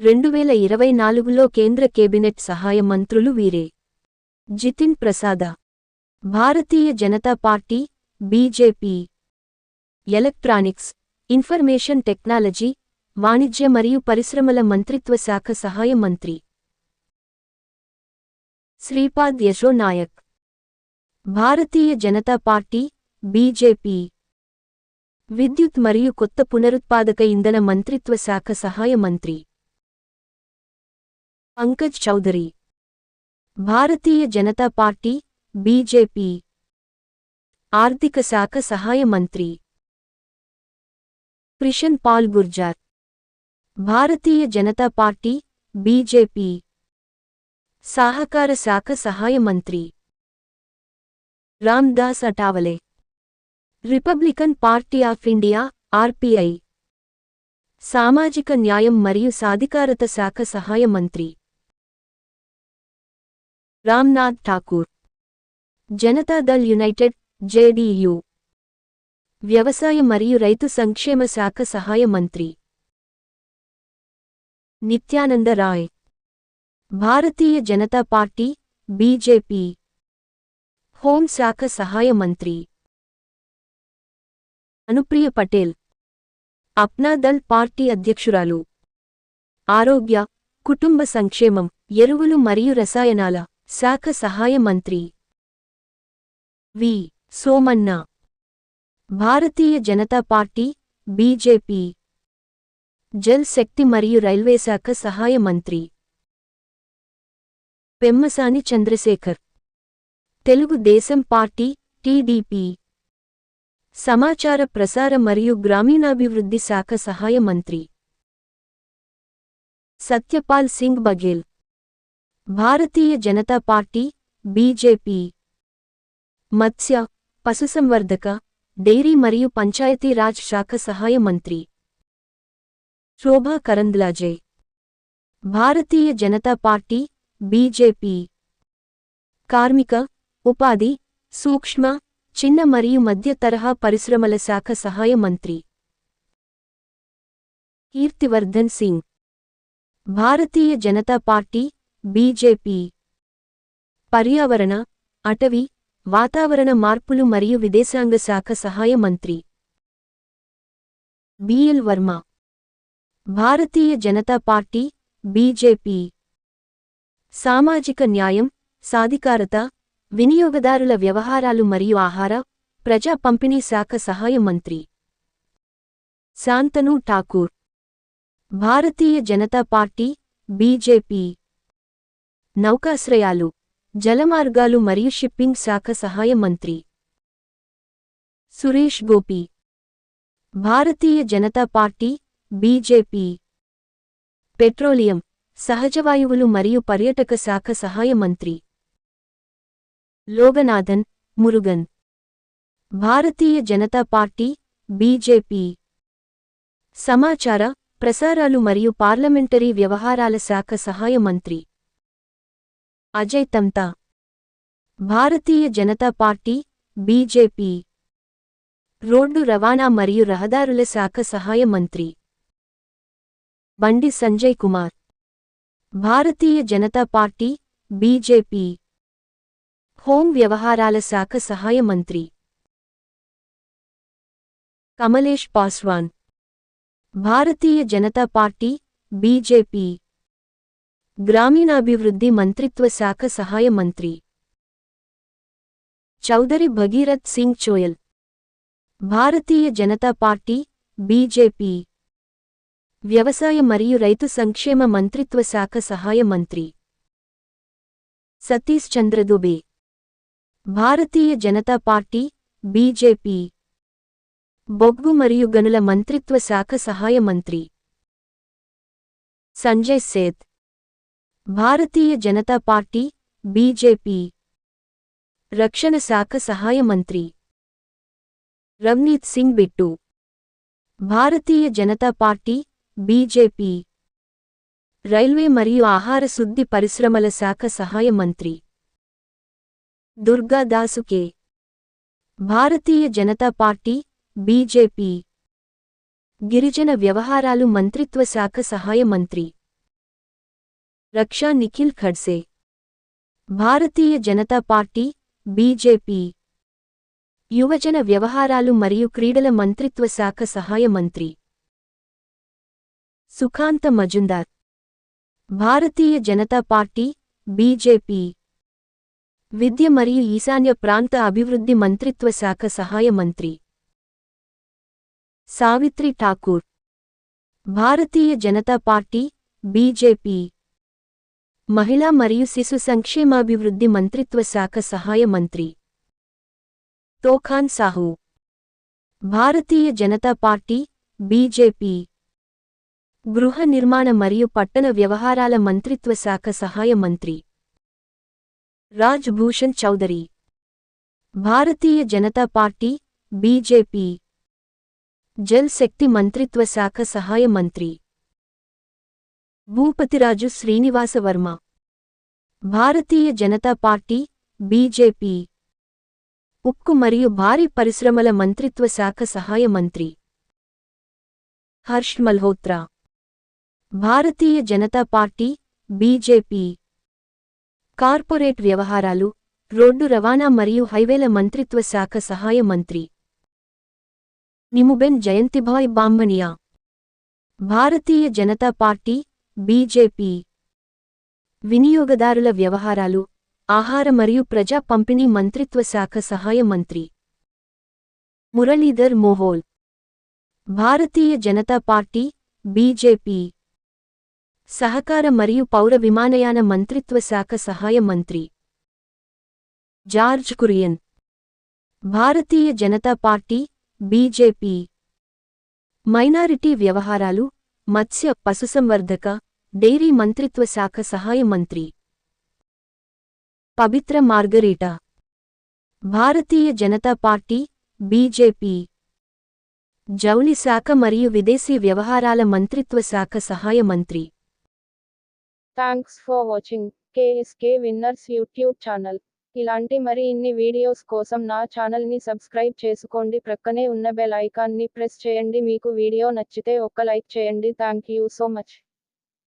రెండు వేల ఇరవై నాలుగులో కేంద్ర కేబినెట్ సహాయ మంత్రులు వీరే. Jitin Prasada. Bharatiya Janata Party BJP. Electronics information technology వాణిజ్య మరియు పరిశ్రమల మంత్రిత్వ శాఖ సహాయ మంత్రి. Shripad Yesso Naik. Bharatiya Janata Party BJP. విద్యుత్ మరియు కొత్త పునరుత్పాదక ఇంధన మంత్రిత్వ శాఖ సహాయ మంత్రి. పంకజ్ చౌదరి భారతీయ జనతా పార్టీ బీజేపీ ఆర్థిక శాఖ సహాయ మంత్రి క్రిషన్ పాల్ గుర్జార్ భారతీయ జనతా పార్టీ బీజేపీ సహకార శాఖ సహాయ మంత్రి Ramdas Athawale Republican Party of India RPI సామాజిక న్యాయం మరియు సాధికారత శాఖ సహాయ మంత్రి రామ్నాథ్ ఠాకూర్ జనతాదళ్ యునైటెడ్ జేడీయూ వ్యవసాయ మరియు రైతు సంక్షేమ శాఖ సహాయ మంత్రి Nityananda Rai Bharatiya Janata Party BJP home శాఖ సహాయ మంత్రి అనుప్రియ పటేల్ అప్నాదల్ పార్టీ అధ్యక్షురాలు ఆరోగ్య కుటుంబ సంక్షేమం ఎరువులు మరియు రసాయనాల శాఖ సహాయ మంత్రి. V. Somanna. Bharatiya Janata Party BJP. Jal Shakti మరియు రైల్వే శాఖ సహాయ మంత్రి. Pemmasani Chandrasekhar. Telugu Desam Party TDP. సమాచార ప్రసార మరియు గ్రామీణాభివృద్ధి శాఖ సహాయ మంత్రి. సత్యపాల్ సింగ్ బఘేల్. భారతీయ జనతా పార్టీ బీజేపీ మత్స్య పశుసంవర్ధక డైరీ మరియు పంచాయతీరాజ్ శాఖ సహాయ మంత్రి శోభా కరంద్లాజే భారతీయ జనతా పార్టీ బీజేపీ కార్మిక ఉపాధి సూక్ష్మ చిన్న మరియు మధ్య తరహా పరిశ్రమల శాఖ సహాయ మంత్రి కీర్తివర్ధన్ సింగ్ భారతీయ జనతా పార్టీ బీజేపీ. పర్యావరణ అటవీ వాతావరణ మార్పులు మరియు విదేశాంగ శాఖ సహాయ మంత్రి. BL Verma. Bharatiya Janata Party BJP. సామాజిక న్యాయం సాధికారత వినియోగదారుల వ్యవహారాలు మరియు ఆహార ప్రజా పంపిణీ శాఖ సహాయ మంత్రి. Shantanu Thakur. Bharatiya Janata Party BJP. నౌకాశ్రయాలు జలమార్గాలు మరియు షిప్పింగ్ శాఖ సహాయ మంత్రి. Suresh Gopi. Bharatiya Janata Party BJP petroleum సహజవాయువులు మరియు పర్యటక శాఖ సహాయ మంత్రి. లోగనాథన్ మురుగన్. భారతీయ జనతా పార్టీ బీజేపీ సమాచార ప్రసారాలు మరియు పార్లమెంటరీ వ్యవహారాల శాఖ సహాయ మంత్రి. Ajay Tamta Bharatiya Janata Party BJP road రవాణా మరియు రహదారుల శాఖ సహాయ మంత్రి। Bandi Sanjay Kumar. Bharatiya Janata Party BJP. Home వ్యవహారాల శాఖ సహాయ మంత్రి। Kamlesh Paswan. Bharatiya Janata Party BJP. గ్రామీణాభివృద్ధి మంత్రిత్వ శాఖ సహాయ మంత్రి చౌదరి భగీరథ్ సింగ్ చోయల్ భారతీయ జనతా పార్టీ బీజేపీ వ్యవసాయ మరియు రైతు సంక్షేమ మంత్రిత్వ శాఖ సహాయ మంత్రి సతీష్ చంద్ర దుబే భారతీయ జనతా పార్టీ బీజేపీ బొగ్గు మరియు గనుల మంత్రిత్వ శాఖ సహాయ మంత్రి సంజయ్ సేత్ భారతీయ జనతా పార్టీ బీజేపీ. రక్షణ శాఖ సహాయ మంత్రి. Ravneet Singh Bittu. Bharatiya Janata Party BJP. Railway మరియు ఆహార శుద్ధి పరిశ్రమల శాఖ సహాయ మంత్రి. Durga Das K. Bharatiya Janata Party BJP. గిరిజన వ్యవహారాలు మంత్రిత్వ శాఖ సహాయ మంత్రి. Raksha Nikhil Khadse. Bharatiya Janata Party BJP. యువజన వ్యవహారాలు మరియు క్రీడల మంత్రిత్వ శాఖ సహాయ మంత్రి. Sukanta Majumdar. Bharatiya Janata Party BJP. విద్య మరియు ఈశాన్య ప్రాంత అభివృద్ధి మంత్రిత్వ శాఖ సహాయ మంత్రి. Savitri Thakur. Bharatiya Janata Party BJP. మహిళా మరియు శిశు సంక్షేమాభివృద్ధి మంత్రిత్వ శాఖ సహాయ మంత్రి. Tokhan Sahu. Bharatiya Janata Party BJP. గృహ నిర్మాణ మరియు పట్టణ వ్యవహారాల మంత్రిత్వ శాఖ సహాయ మంత్రి. Raj Bhushan Chowdary. Bharatiya Janata Party BJP. Jal Shakti మంత్రిత్వ శాఖ సహాయ మంత్రి. Bhupathiraju Srinivasavarma. Bharatiya Janata Party BJP. ఉక్కు మరియు భారీ పరిశ్రమల మంత్రిత్వ శాఖ సహాయ మంత్రి. Harsh Malhotra. Bharatiya Janata Party BJP. Corporate వ్యవహారాలు రోడ్డు రవాణా మరియు హైవేల మంత్రిత్వ శాఖ సహాయ మంత్రి. Nimuben Jayantibhai బాంబనియా. Bharatiya Janata Party BJP. వినియోగదారుల వ్యవహారాలు ఆహార మరియు ప్రజా పంపిణీ మంత్రిత్వ శాఖ సహాయ మంత్రి. Muralidhar Mohol. Bharatiya Janata Party BJP. సహకార మరియు పౌర విమానయాన మంత్రిత్వ శాఖ సహాయ మంత్రి. George Kurian. Bharatiya Janata Party BJP. Minority వ్యవహారాలు మత్స్య పశుసంవర్ధక డైరీ మంత్రిత్వ శాఖ సహాయ మంత్రి. Pabitra margarita. Bharatiya Janata Party BJP. జౌలి శాఖ మరియు విదేశీ వ్యవహారాల మంత్రిత్వ శాఖ సహాయ మంత్రి. Thanks for watching. KSK winners YouTube channel. ఇలాంటి మరి ఇన్ని వీడియోస్ కోసం నా ఛానల్ని సబ్స్క్రైబ్ చేసుకోండి. ప్రక్కనే ఉన్న బెల్ ఐకాన్ని ప్రెస్ చేయండి. మీకు వీడియో నచ్చితే ఒక్క లైక్ చేయండి. Thank you so much.